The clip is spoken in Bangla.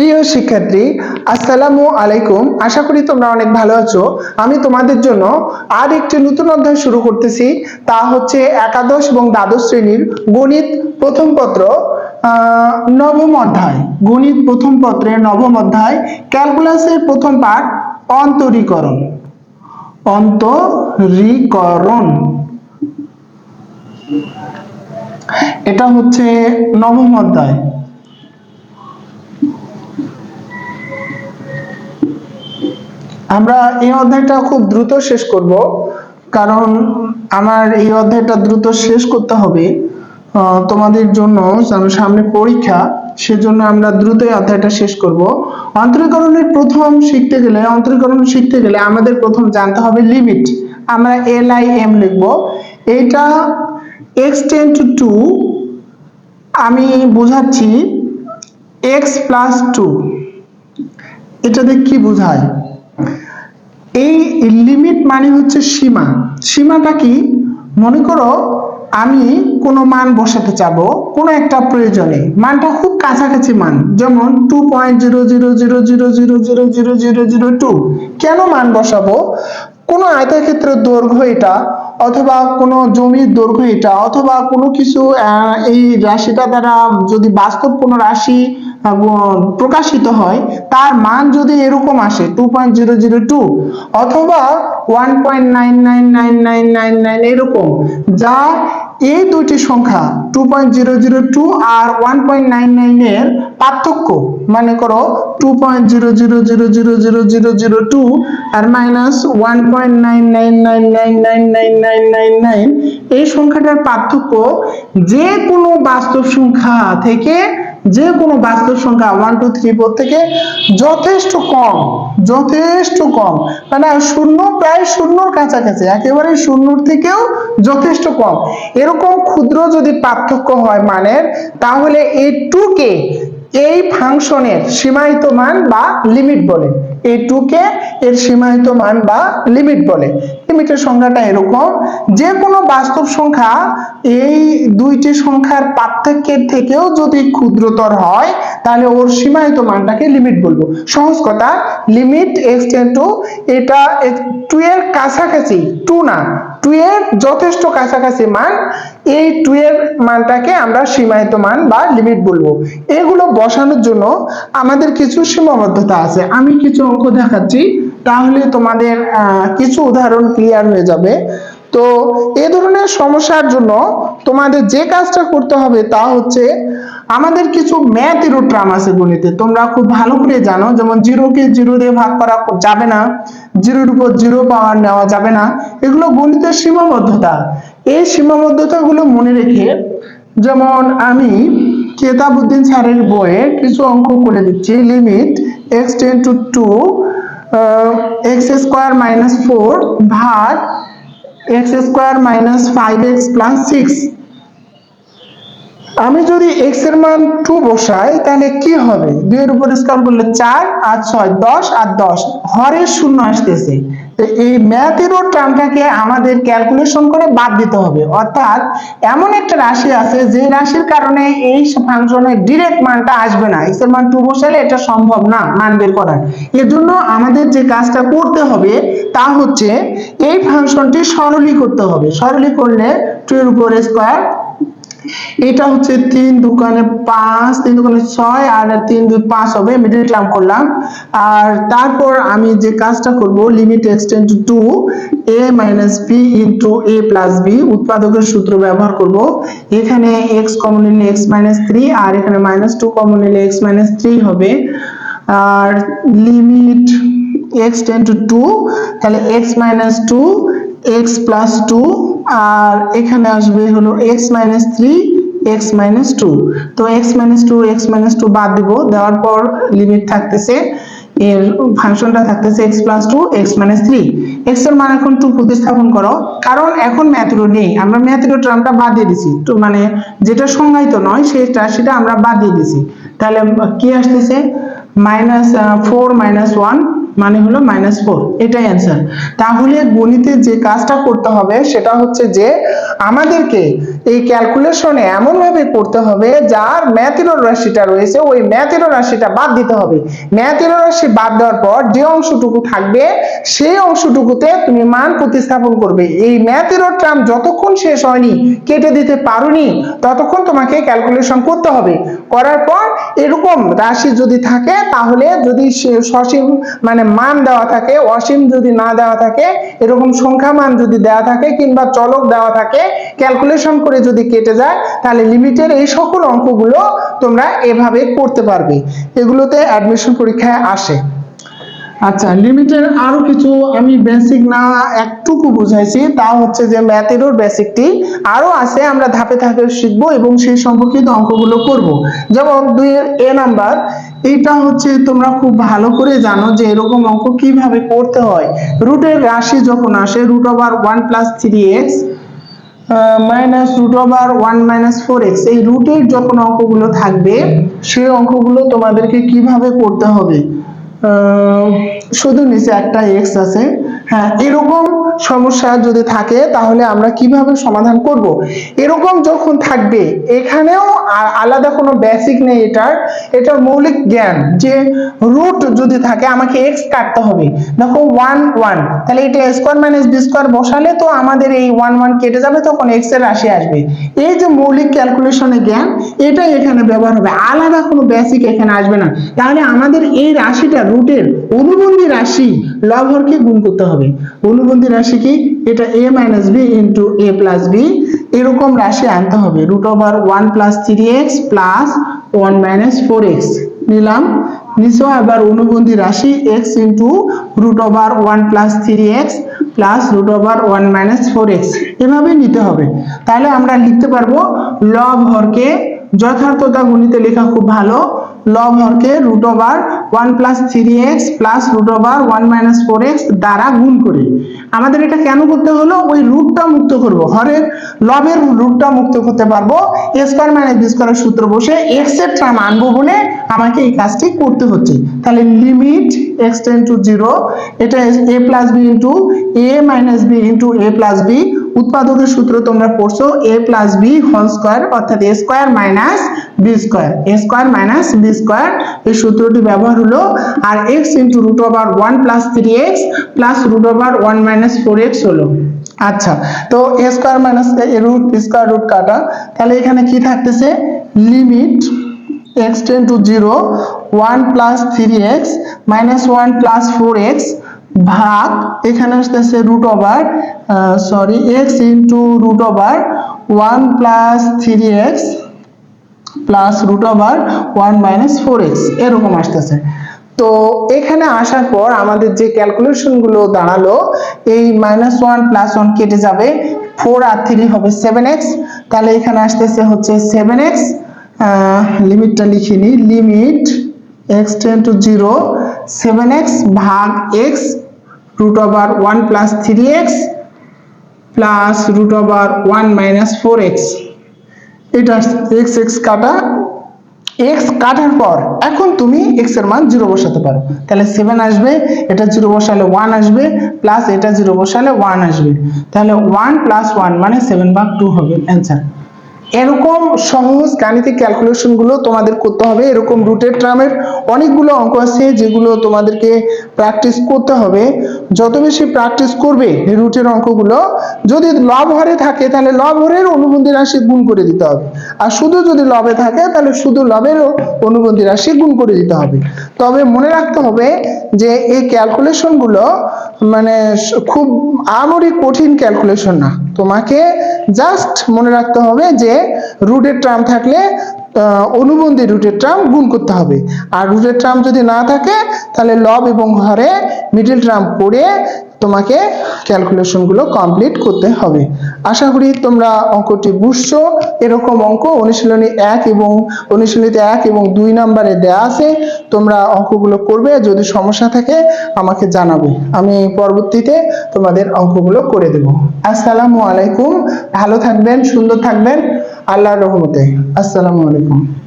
প্রিয় শিক্ষার্থী, আসসালামু আলাইকুম। আশা করি তোমরা অনেক ভালো আছো। আমি তোমাদের জন্য আর একটি নতুন অধ্যায় শুরু করতেছি। তা হচ্ছে একাদশ এবং দ্বাদশ শ্রেণির গণিত প্রথম পত্র নবম অধ্যায়। গণিত প্রথম পত্রের নবম অধ্যায়, ক্যালকুলাসের প্রথম পাঠ, অন্তরীকরণ। অন্তরীকরণ। এটা হচ্ছে নবম অধ্যায়। আমরা এই অধ্যায়টা খুব দ্রুত শেষ করব, কারণ আমার এই অধ্যায়টা দ্রুত শেষ করতে হবে তোমাদের জন্য সামনে পরীক্ষা, সেজন্য আমরা দ্রুত অধ্যায়টা শেষ করব। অন্তরীকরণের প্রথম শিখতে গেলে, অন্তরীকরণ শিখতে গেলে আমাদের প্রথম জানতে হবে লিমিট আমরা এল আই এম লিখব। এটা এক্স টেন টু টু আমি বোঝাচ্ছি এক্স প্লাস টু এটাতে কি বোঝায়? এই লিমিট মানে হচ্ছে সীমা। সীমাটা কি? মনে করো আমি কোনো মান বসাতে চাবো, কোনো একটা প্রয়োজনে। মানটা খুব কাছাকাছি মান, যেমন two point zero zero zero zero zero zero zero zero zero two কেন মান বসাবো? কোনো আয়তক্ষেত্রের দৈর্ঘ্য এটা, অথবা কোনো জমির দৈর্ঘ্য এটা, অথবা কোনো কিছু এই রাশিটা দ্বারা যদি বাস্তব কোনো রাশি প্রকাশিত হয় তার মান যদি এরকম আসে two point zero zero two অথবা one point nine nine nine nine nine nine এরকম যা এই দুইটি সংখ্যা two point zero zero two আর ওয়ান পয়েন্ট নাইন নাইনের পার্থক্য মনে করো two point zero zero zero zero zero zero zero two আর minus one point nine nine nine nine nine nine nine nine nine এই সংখ্যাটার পার্থক্য যে কোনো বাস্তব সংখ্যা থেকে যে কোনো বাস্তব সংখ্যা ওয়ান টু থ্রি ফোর থেকে যথেষ্ট কম যথেষ্ট কম। মানে শূন্য, প্রায় শূন্যর কাছাকাছি একেবারে শূন্যর থেকেও যথেষ্ট কম। এরকম ক্ষুদ্র যদি পার্থক্য হয় মানের, তাহলে এই টু কে এই ফাংশনের সীমায়িত মান বা লিমিট বলে। এই টু কে এর সীমায়িত মান বা লিমিট বলে। লিমিটের সংখ্যাটা এরকম যে কোনো বাস্তব সংখ্যা এই দুইটি সংখ্যার পার্থক্যের থেকেও যদি ক্ষুদ্রতর হয়, তাহলে ওর সীমায়িত মানটাকে লিমিট বলব। সহজ কথা লিমিট এক্স টেন টু এটা টু এর কাছাকাছি টু না টু এর যথেষ্ট কাছাকাছি মান, এই টু এর মানটাকে আমরা সীমায়িত মান বা লিমিট বলব। এগুলো বসানোর জন্য আমাদের কিছু সীমাবদ্ধতা আছে। আমি কিছু অঙ্ক দেখাচ্ছি। তাহলে তোমাদের কিছু উদাহরণ ক্লিয়ার হয়ে যাবে। তো এ ধরনের সমস্যার জন্য তোমাদের যে কাজটা করতে হবে তা হচ্ছে, আমাদের কিছু ম্যাথ ট্রাম আছে গণিতে। তোমরা খুব ভালো করে জানো, যেমন জিরোকে জিরো দিয়ে ভাগ করা যাবে না জিরোর উপর জিরো পাওয়ার নেওয়া যাবে না। এগুলো গণিতের সীমাবদ্ধতা। এই সীমাবদ্ধতাগুলো মনে রেখে যেমন আমি কেতাবুদ্দিন স্যারের বইয়ে কিছু অঙ্ক করে দিচ্ছি limit x tends to two x square minus four ভাগ x square minus five x plus six আমি যদি এক্সের মান টু বসাই, তাহলে কি হবে? দুইয়ের উপর স্কোয়ার করলে চার, আর ছয় দশ, আর দশ। হরের শূন্য আসতেছে। তো এই ম্যাথেরও টার্মটাকে আমাদের ক্যালকুলেশন করে বাদ দিতে হবে। অর্থাৎ এমন একটা রাশি আছে যে রাশির কারণে এই ফাংশনের ডিরেক্ট মানটা আসবে না। এক্সের মান টু বসালে এটা সম্ভব না, মান বের করার। এর জন্য আমাদের যে কাজটা করতে হবে তা হচ্ছে এই ফাংশনটি সরলী করতে হবে। সরলী করলে টু এর উপর স্কোয়ার এটা হচ্ছে তিন দোকানে পাঁচ, তিন দোকানে ছয় আর তিন দুই পাঁচ হবে মিডিল টার্ম করলাম। আর তারপর আমি যে কাজটা করব limit x tends to a minus b into a plus b উৎপাদকের সূত্র ব্যবহার করব। এখানে এক্স কমন নিলে এক্স মাইনাস থ্রি আর এখানে মাইনাস টু কমন নিলে এক্স মাইনাস থ্রি হবে। আর limit x tends to two তাহলে x minus two x plus two আর এখানে আসবে হলো x minus three x minus two তো x minus two x minus two বাদ দিব। দেওয়ার পর লিমিট থাকতেছে, এর ফাংশনটা থাকতেছে x plus two x minus three এক্সের মান এখন টু প্রতিস্থাপন করো। কারণ এখন ম্যাথরো নেই। আমরা ম্যাথরো টার্মটা বাদ দিয়ে দিছি। তো মানে যেটা সংজ্ঞায়িত নয় সেই রাশিটা আমরা বাদ দিয়ে দিছি। তাহলে কি আসতেছে? মাইনাস ফোর মাইনাস ওয়ান মানে হলো মাইনাস ফোর এটাই অ্যান্সার তাহলে গণিতে যে কাজটা করতে হবে সেটা হচ্ছে যে আমাদেরকে এই ক্যালকুলেশনে এমন ভাবে করতে হবে যার ম্যাথেরো রাশিটা রয়েছে, ওই ম্যাথেরো রাশিটা বাদ দিতে হবে। ম্যাথেরো রাশি বাদ দেওয়ার পর যে অংশটুকু থাকবে, সেই অংশটুকুতে তুমি মান প্রতিস্থাপন করবে। এই ম্যাথেরো টার্ম যতক্ষণ শেষ হয়নি, কেটে দিতে পারোনি, ততক্ষণ তোমাকে ক্যালকুলেশন করতে হবে। করার পর এরকম রাশি যদি থাকে, তাহলে যদি সসীম মানে মান দেওয়া থাকে, অসীম যদি না দেওয়া থাকে, এরকম সংখ্যা মান যদি দেওয়া থাকে কিংবা চলক দেওয়া থাকে ক্যালকুলেশন করে যদি কেটে যায়, তাহলে লিমিটের এই সকল অঙ্কগুলো তোমরা এভাবে করতে পারবে। এগুলোতে অ্যাডমিশন পরীক্ষায় আসে। আচ্ছা লিমিটের আরও কিছু আমি বেসিক না একটুকু বুঝাইছি, তা হচ্ছে যে ম্যাথেরও বেসিকটি আরও আছে, আমরা ধাপে ধাপে শিখব এবং সেই সম্পর্কিত অঙ্কগুলো করব। যেমন দুই এ নাম্বার এটা হচ্ছে তোমরা খুব ভালো করে জানো যে এরকম অঙ্ক কীভাবে করতে হয়। রুটের রাশি যখন আসে root over one plus three x minus root over one minus four x এই রুটের যখন অঙ্কগুলো থাকবে, সেই অঙ্কগুলো তোমাদেরকে কীভাবে করতে হবে? শুধু নিচে একটা এক্স আছে। হ্যাঁ এরকম সমস্যা যদি থাকে, তাহলে আমরা কীভাবে সমাধান করব? এরকম যখন থাকবে, এখানেও আলাদা কোনো বেসিক নেই এটার। এটার মৌলিক জ্ঞান যে রুট যদি থাকে, আমাকে এক্স কাটতে হবে। দেখো ওয়ান ওয়ান তাহলে এটা স্কোয়ার মাইনাস বি স্কোয়ার বসালে তো আমাদের এই ওয়ান ওয়ান কেটে যাবে, তখন এক্সের রাশি আসবে। এই যে মৌলিক ক্যালকুলেশনের জ্ঞান এটাই এখানে ব্যবহার হবে। আলাদা কোনো বেসিক এখানে আসবে না। তাহলে আমাদের এই রাশিটা রুটের অনুবন্ধী রাশি লবহরকে গুণ করতে হবে। অনুবন্ধী রাশি কি? এটা a minus b into a plus b এরকম রাশি আনতে হবে। Root over one plus three x plus one minus four x নিলাম। নিচেও আবার অনুবন্ধী রাশি x into root over one plus three x plus root over one minus four x এভাবে নিতে হবে। তাহলে আমরা লিখতে পারব, লব হরকে যথার্থতা গণিতে লেখা খুব ভালো। লব হরকে root over one plus three x plus root over one minus four x দ্বারা গুণ করি। আমাদের এটা কেন করতে হলো? ওই রুটটা মুক্ত করব। হরের লবের রুটটা মুক্ত করতে পারব। এ স্কোয়ার মাইনাস বি স্কোয়ারের সূত্র বসে এক্সের ট্রাম আনব বলে আমাকে এই কাজটি করতে হচ্ছে। তাহলে limit x tends to zero এটা a plus b into a minus b into a plus b উৎপাদকের সূত্র তোমরা পড়ছো a plus b whole square অর্থাৎ a square minus b square a square minus b square এই সূত্রটি ব্যবহার হলো আর x into root over one plus three x plus root over one minus four x হলো। আচ্ছা তো a square minus root square root কাটা। তাহলে এখানে কি থাকতেছে? Limit x tends to zero one plus three x minus one plus four x ভাগ, এখানে আসতেছে root over sorry x into root over one plus three x plus root over one minus four x এরকম আসতেছে। তো এখানে আসার পর আমাদের যে ক্যালকুলেশনগুলো দাঁড়াল, এই মাইনাস ওয়ান প্লাস ওয়ান কেটে যাবে ফোর আর থ্রি হবে সেভেন এক্স তাহলে এখানে আসতেছে হচ্ছে সেভেন এক্স লিমিটটা লিখে নিই limit x tends to zero seven x ভাগ x root over one plus three x plus root over one minus four x এটা এক্স এক্স কাটা এক্স কাটার পর এখন তুমি এক্সের মান জিরো বসাতে পারো। তাহলে সেভেন আসবে, এটা জিরো বসালে ওয়ান আসবে প্লাস এটা জিরো বসালে ওয়ান আসবে। তাহলে ওয়ান প্লাস ওয়ান মানে সেভেন ভাগ টু হবে। অ্যান্সার এরকম সহজ গাণিতিক ক্যালকুলেশনগুলো তোমাদের করতে হবে। এরকম রুটের ট্রামের অনেকগুলো অঙ্ক আছে যেগুলো তোমাদেরকে প্র্যাকটিস করতে হবে। যত বেশি প্র্যাকটিস করবে রুটের অঙ্কগুলো, যদি লব হরে থাকে তাহলে লব হরের অনুবন্ধী রাশি গুণ করে দিতে হবে। আর শুধু যদি লবে থাকে তাহলে শুধু লবের অনুবন্ধী রাশি গুণ করে দিতে হবে। তবে মনে রাখতে হবে যে এই ক্যালকুলেশনগুলো মানে খুব আরই কঠিন ক্যালকুলেশন না। তোমাকে জাস্ট মনে রাখতে হবে যে রুটের ট্রাম থাকলে অনুবন্ধী রুটের ট্রাম গুণ করতে হবে। আর রুটের ট্রাম যদি না থাকে, তাহলে লব এবং হরে মিডিল ট্রাম্প করে তোমাকে ক্যালকুলেশনগুলো কমপ্লিট করতে হবে। আশা করি তোমরা অঙ্কটি বুঝছ। এরকম অঙ্ক অনুশীলনী এক এবং অনুশীলনীতে এক এবং দুই নম্বরে দেয়া আছে। তোমরা অঙ্কগুলো করবে, যদি সমস্যা থাকে আমাকে জানাবে। আমি পরবর্তীতে তোমাদের অঙ্কগুলো করে দেব। আসসালামু আলাইকুম। ভালো থাকবেন, সুন্দর থাকবেন। আল্লাহর রহমতে। আসসালামু আলাইকুম।